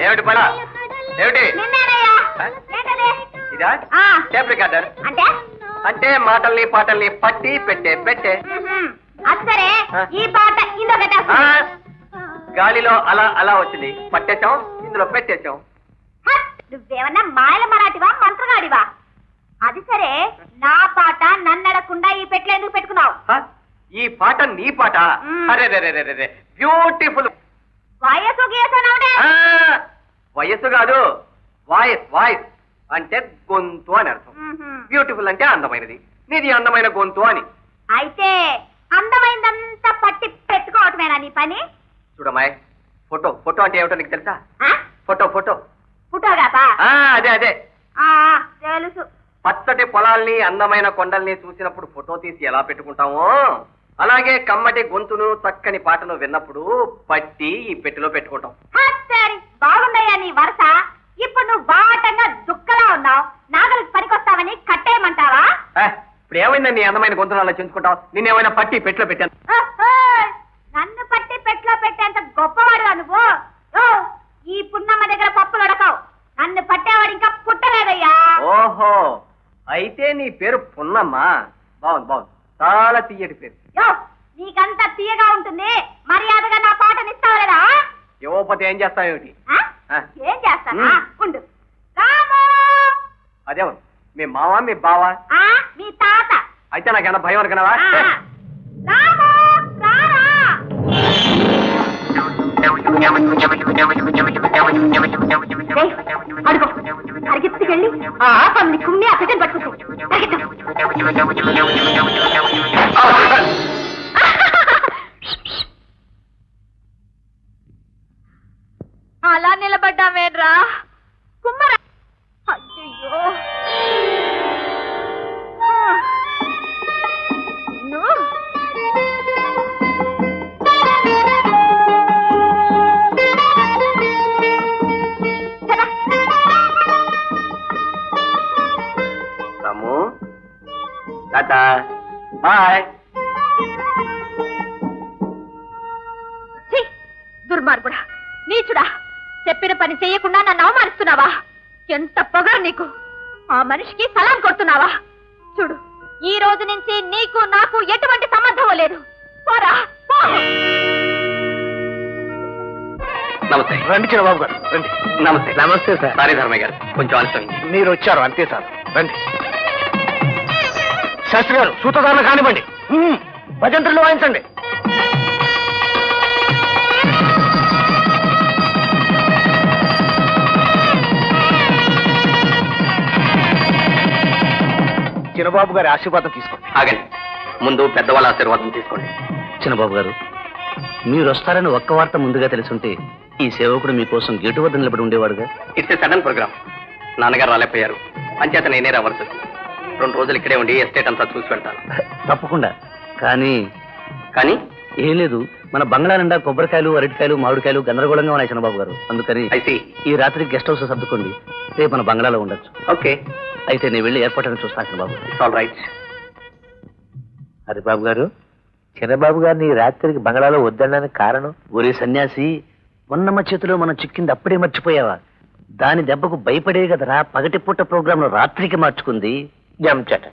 ఏమిటి పడా ఏమిటి? ఇదా? Tape recorder. అంటే? అంటే మాటల్ని పాటల్ని పట్టి పెట్టే పెట్టే. మ్మ్హ్మ్. అది సరే. ఆ. ఈ పాట ఇందో ఆ, పెట్టేస్తా గాలిలో అలా అలా వచ్చింది. పట్టేశాం ఇందులో పెట్టేశాం! నువ్వేమన్నా మాయల మరాఠివా మంత్రగాడివా? అది సరే. నా పాట నన్నడకుండా ఈ పెట్లు ఎందుకు పెట్టుకున్నావు? ఈ పాట నీ పాట. అరే రే రే రే రే బ్యూటిఫుల్ వయసు గీసనవుడే ఆ, వయస్సు కాదు. వాయిస్ వాయిస్ అంటే గొంతు అని అర్థం. బ్యూటిఫుల్ అంటే అందమైనది. నీది అందమైన గొంతు అని. అయితే అందమైందంతా పట్టి పెట్టుకోవటమేనా నీ పని? చూడమ్మాయ్ ఫోటో ఫోటో అంటే ఏమిటో నీకు తెలుసా? Photo photo. ఆ, అదే అదే. తెలుసు. పచ్చటి పొలాల్ని అందమైన కొండల్ని చూసినప్పుడు ఫోటో తీసి ఎలా పెట్టుకుంటామో అలాగే కమ్మటి గొంతును చక్కని పాటను విన్నప్పుడు పట్టి ఈ పెట్టెలో పెట్టుకుంటాం. నీ వరుస? ఇప్పుడు నువ్వు బాటంగా దుక్కలా ఉన్నావు. నాగలికి పనికొస్తావని కట్టేయమంటావా? ఇప్పుడు ఏమైందని నీ అందమైన గొంతును అలా చించుకుంటావు? నిన్నేమైనా పట్టి పెట్టిలో పెట్టాను? ఓహోయ్! నన్ను పట్టి పెట్లో పెట్టేంత గొప్పవాడుగా నువ్వు? ఓ ఈ పున్నమ్మ దగ్గర పప్పులు ఉడకవు నన్ను పట్టేవాడు ఇంకా పుట్టలేదయ్యా. ఓహో అయితే నీ పేరు పున్నమ్మా. బాగుంది బాగుంది. చాలా తీయటి పేరు. యో నీకంతా తీయగా ఉంటుంది. మర్యాదగా నా పాటనిస్తావు లేదా? యువపతి ఏం చేస్తావేమిటి? ఆ? ఆ. ఏం చేస్తానా. ఉండు. అదేమో మీ మావా మీ బావా? మీ తాత. అయితే నాకేమన్నా భయం అనుకున్నావా? పరిగెత్తుకెళ్ళి ఆ కుమ్మి పెట్టని పట్టుకుంటూ. అలా నిలబడ్డామేడ్రా కుమ్మరా. అయ్యో రాము. టాటా. బాయ్. చెప్పిన పని చెయ్యకుండా నన్ను అవమానిస్తున్నావా? ఎంత పొగరు నీకు? ఆ మనిషికి సలాం కొడుతున్నావా? చూడు ఈ రోజు నుంచి నీకు నాకు ఎటువంటి సంబంధం లేదు. పోరా పో. నమస్తే. రండి చిన్నబాబు గారు రండి. నమస్తే. నమస్తే సార్. సారీ ధర్మయ్య గారు కొంచెం ఆలస్యం మీరు వచ్చారు అంతే సార్. రండి. శాస్త్రి గారు సూతదారులు కానివ్వండి. భజంత్రులు వాయించండి. చిన్నబాబు గారి ఆశీర్వాదం తీసుకోండి. ఆగండి. ముందు పెద్దవాళ్ళ ఆశీర్వాదం తీసుకోండి. చిన్నబాబు గారు మీరు వస్తారని ఒక్క వార్త ముందుగా తెలుసుంటే ఈ సేవకుడు మీకోసం గేటు వద్ద నిలబడి ఉండేవాడుగా? ఇట్స్ సడన్ ప్రోగ్రామ్ నాన్నగారు రాలేకపోయారు. అంచేత నేనే రావాల్సి వచ్చింది రెండు రోజులు ఇక్కడే ఉండి ఎస్టేట్ అంతా చూసి వెళ్తాను. తప్పకుండా. కానీ కానీ? ఏం లేదు. మన బంగ్లా నిండా కొబ్బరికాయలు అరటికాయలు మామిడికాయలు గందరగోళంగా ఉన్నాయి చిన్నబాబు గారు. అందుకని ఐసి ఈ రాత్రి గెస్ట్ హౌస్ సర్దుకోండి. రేపు మన బంగ్లాలో ఉండొచ్చు. ఓకే అయితే నేను వెళ్ళి ఏర్పాట్లను చూస్తాను ఇట్స్ ఆల్ రైట్ హరిబాబు గారు చిన్నబాబు గారిని ఈ రాత్రికి బంగాళాలో వద్దనడానికి కారణం? ఒరే సన్యాసి మొన్నమ్మ చేతిలో మనం చిక్కింది అప్పుడే మర్చిపోయావా? దాని దెబ్బకు భయపడే కదరా పగటి పూట ప్రోగ్రాంను రాత్రికి మార్చుకుంది. జంచట